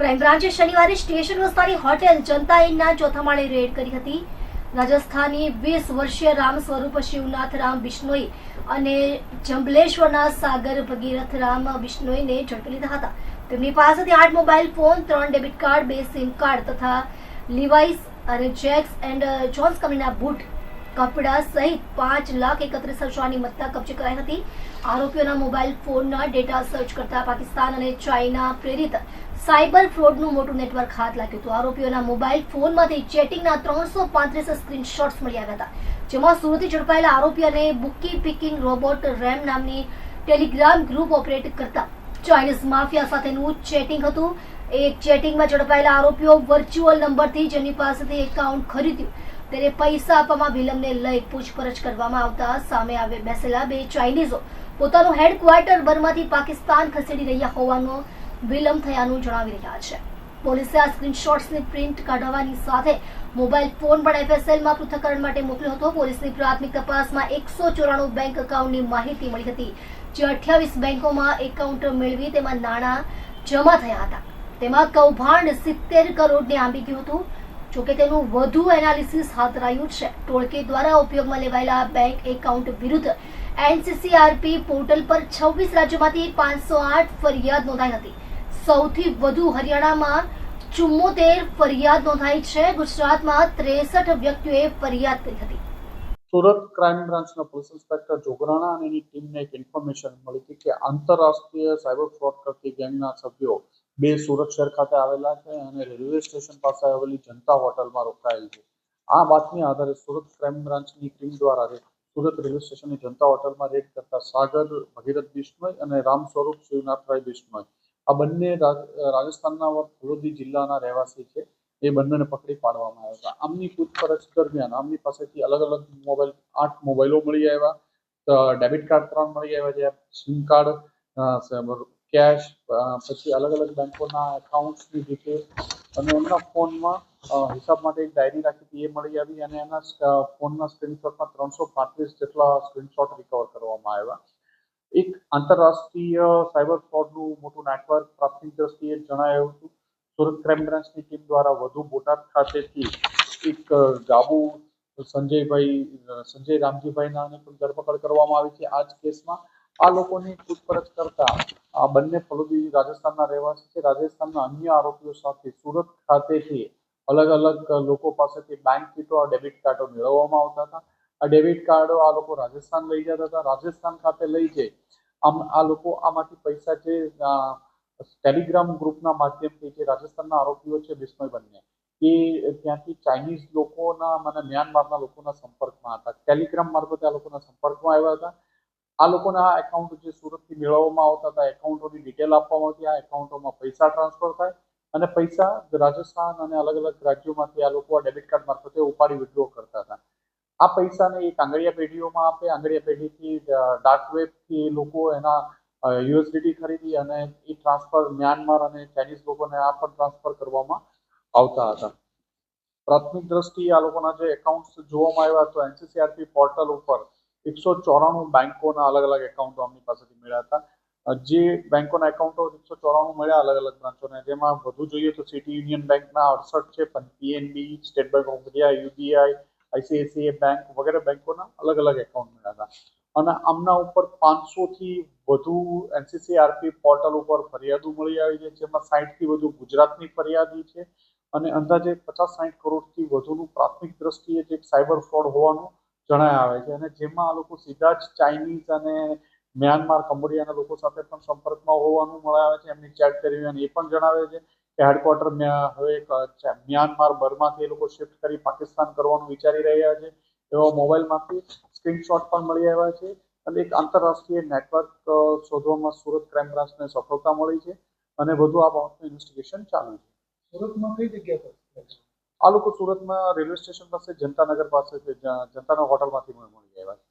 Crime બ્રાન્ચે શનિવારે station વિસ્તારની hotel જનતા ઇનના ચોથા માળે રેડ કરી હતી. રાજસ્થાની વીસ વર્ષીય રામ સ્વરૂપ શિવનાથ રામ બિશ્નોઈ અને જંબલેશ્વરના સાગર ભગીરથ રામ બિશ્નોઈને ઝડપી લીધા હતા. તેમની પાસેથી આઠ મોબાઈલ ફોન, ત્રણ ડેબિટ કાર્ડ, બે સિમ કાર્ડ તથા લિવાઇસ અને જેક્સ એન્ડ જોન્સ કંપનીના બૂટ, કપડા સહિત પાંચ લાખ એકત્રીસ હજારની મત્તા કબજે કરાઈ હતી. આરોપીઓના મોબાઈલ ફોનના ડેટા સર્ચ કરતા પાકિસ્તાન અને ચાઇના પ્રેરિત સાયબર ફ્રોડનું મોટું નેટવર્ક હાથ લાગ્યું હતું. આરોપીઓના મોબાઈલ ફોનમાંથી ચેટિંગના ત્રણસો પાંત્રીસ સ્ક્રીનશોટ્સ મળી આવ્યા હતા. જેમાં સુરતથી ઝડપાયેલા આરોપી અને બુકી પિકિંગ રોબોટ રેમ નામની ટેલિગ્રામ ગ્રુપ ઓપરેટ કરતા ચાઇનીઝ માફિયા સાથેનું ચેટિંગ હતું. એ ચેટિંગમાં ઝડપાયેલા આરોપીઓ વર્ચ્યુઅલ નંબરથી જેની પાસેથી એકાઉન્ટ ખરીદ્યું. ત્યારે પૈસા આપવામાં વિલંબને લઈ પૂછપરછ કરવામાં આવતા સામે આવે બેસેલા બે ચાઇનીઝો પોતાનું હેડક્વાર્ટર બર્માથી પાકિસ્તાન ખસેડી રહ્યા હોવાનો વિલંબ થયાનું જણાવી રહ્યા છે. પોલીસે આ સ્ક્રીનશોટ્સની પ્રિન્ટ કાઢવાની સાથે મોબાઈલ ફોન પણ એફએસએલમાં પૃથ્થકરણ માટે મોકલ્યો હતો. પોલીસની પ્રાથમિક તપાસમાં એકસો ચોરાણું બેંક એકાઉન્ટની માહિતી મળી હતી, જે અઠ્યાવીસ બેંકોમાં એકાઉન્ટ મેળવી તેમાં નાણાં જમા થયા હતા. તેમાં કૌભાંડ સિત્તેર કરોડને આંબી ગયું હતું. જોકે તેનું વધુ એનાલિસિસ હાથ ધરાયું છે. ટોળકી દ્વારા ઉપયોગમાં લેવાયેલા બેંક એકાઉન્ટ વિરુદ્ધ એનસીસીઆરપી પોર્ટલ પર છવ્વીસ રાજ્યોમાંથી પાંચસો આઠ ફરિયાદ નોંધાઈ હતી. સૌથી વધુ હરિયાણામાં ચુમ્મોતેર ફરિયાદ નોંધાઈ છે. ગુજરાતમાં ત્રેસઠ વ્યક્તિઓએ ફરિયાદ કરી હતી. સુરત ક્રાઇમ બ્રાન્ચના પોલીસ ઇન્સ્પેક્ટર જોગરાણા અને એની ટીમને એક ઇન્ફોર્મેશન મળી હતી કે આંતરરાષ્ટ્રીય સાયબર ફ્રોડ કરતી ગેંગના સભ્યો બે સુરત શહેર ખાતે આવેલા છે અને રેલવે સ્ટેશન પાસે આવેલી જનતા હોટલમાં રોકાયેલ છે. આ બાતમી આધારે સુરત ક્રાઇમ બ્રાન્ચની ટીમ દ્વારા સુરત રેલવે સ્ટેશનની જનતા હોટલમાં રેડ કરતા સાગર, ભગીરથ બિશ્નોઈ અને રામ સ્વરૂપ શિવનાથભાઈ બિશ્નોઈ આ બંને રાજસ્થાનના ફલોદી જિલ્લાના રહેવાસી છે. એ બંનેને પકડી પાડવામાં આવ્યા હતા. આમની પૂછપરછ દરમિયાન આમની પાસેથી અલગ અલગ મોબાઈલ, આઠ મોબાઈલો મળી આવ્યા. ડેબિટ કાર્ડ ત્રણ મળી આવ્યા છે. સિમ કાર્ડ કેશ પછી અલગ અલગ બેંકોના એકાઉન્ટ્સની ડિટેલ અને એમના ફોનમાં હિસાબ માટે એક ડાયરી રાખી હતી. એ મળી આવી અને એના ફોનના સ્ક્રીનશોટમાં ત્રણસો પાંત્રીસ જેટલા સ્ક્રીનશોટ રિકવર કરવામાં આવ્યા. એક આંતરરાષ્ટ્રીય સાયબર ફ્રોડનું મોટું નેટવર્ક પ્રાથમિક દ્રષ્ટિએ જણાયું હતું. સુરત ક્રાઇમ બ્રાન્ચની ટીમ દ્વારા વધુ બોટાદ ખાતેથી એક ગાબુ સંજયભાઈ સંજય રામજીભાઈના પણ ધરપકડ કરવામાં આવી છે આ જ કેસમાં. આ લોકોની પૂછપરછ કરતા આ બંને ફલોદી રાજસ્થાનના રહેવાસી છે. રાજસ્થાનના અન્ય આરોપીઓ સાથે સુરત ખાતેથી અલગ અલગ લોકો પાસેથી બેંક કીટો ડેબિટ કાર્ડો મેળવવામાં આવતા હતા. આ ડેબિટ કાર્ડો આ લોકો રાજસ્થાન લઈ જતા હતા. રાજસ્થાન ખાતે લઈ જઈ આમ આ લોકો આમાંથી પૈસા જે ટેલિગ્રામ ગ્રુપના માધ્યમથી જે રાજસ્થાનના આરોપીઓ છે, બિસ્મય બંને એ ત્યાંથી ચાઇનીઝ લોકોના મને મ્યાનમારના લોકોના સંપર્કમાં હતા. ટેલિગ્રામ મારફતે આ લોકોના સંપર્કમાં આવ્યા હતા. આ લોકોના એકાઉન્ટ જે સુરતથી મેળવવામાં આવતા હતા એકાઉન્ટોની ડિટેલ આપવામાં આવતી, આ એકાઉન્ટોમાં પૈસા ટ્રાન્સફર થાય અને પૈસા રાજસ્થાન અને અલગ અલગ રાજ્યોમાંથી આ લોકો આ ડેબિટ કાર્ડ મારફતે ઉપાડી વિડ્રો કરતા હતા. આ પૈસાને એક આંગળીયા પેઢીઓમાં આપે આંગળીયા પેઢીથી ડાર્ક વેબથી લોકો એના યુએસડીટી ખરીદી અને એ ટ્રાન્સફર મ્યાનમાર અને ચાઇનીઝ લોકોને આ પણ ટ્રાન્સફર કરવામાં આવતા હતા. પ્રાથમિક દ્રષ્ટિએ આ લોકોના જે એકાઉન્ટ્સ જોવામાં આવ્યા તો એનસીસીઆરપી પોર્ટલ ઉપર એકસો ચોરાણું બેંકોના અલગ અલગ એકાઉન્ટો અમની પાસેથી મળ્યા હતા. જે બેંકોના એકાઉન્ટો એકસો ચોરાણું મળ્યા અલગ અલગ બ્રાન્ચોને જેમાં વધુ જોઈએ તો સિટી યુનિયન બેંકના અડસઠ છે, પણ PNB State Bank of India UBI ICICI bank વગેરે બેંકોના અલગ અલગ એકાઉન્ટ મળ્યા હતા. અને આમના ઉપર પાંચસો થી વધુ એનસીસીઆરપી પોર્ટલ ઉપર ફરિયાદો મળી આવી છે, જેમાં સાઠથી વધુ ગુજરાતની ફરિયાદી છે અને અંદાજે પચાસ સાઠ કરોડથી વધુનું પ્રાથમિક દ્રષ્ટિએ જે સાયબર ફ્રોડ હોવાનું જણાય આવે છે. અને જેમાં આ લોકો સીધા જ ચાઇનીઝ અને મ્યાનમાર કંબોડિયાના લોકો સાથે પણ સંપર્કમાં હોવાનું મળે આવે છે. એમની ચેટ કરી એ પણ જણાવે છે કે હેડક્વાર્ટર હવે મ્યાનમાર બર્માથી એ લોકો શિફ્ટ કરી પાકિસ્તાન કરવાનું વિચારી રહ્યા છે. એવા મોબાઈલમાંથી સ્ક્રીનશોટ પણ મળી આવ્યા છે અને એક આંતરરાષ્ટ્રીય નેટવર્ક શોધવામાં સુરત ક્રાઇમ બ્રાન્ચને સફળતા મળી છે અને વધુ આ બાબતનું ઇન્વેસ્ટિગેશન ચાલુ છે. સુરતમાં કઈ જગ્યા પર? આ લોકો સુરતમાં રેલવે સ્ટેશન પાસે જનતાનગર પાસે જનતાના હોટલમાંથી મળી આવ્યા છે.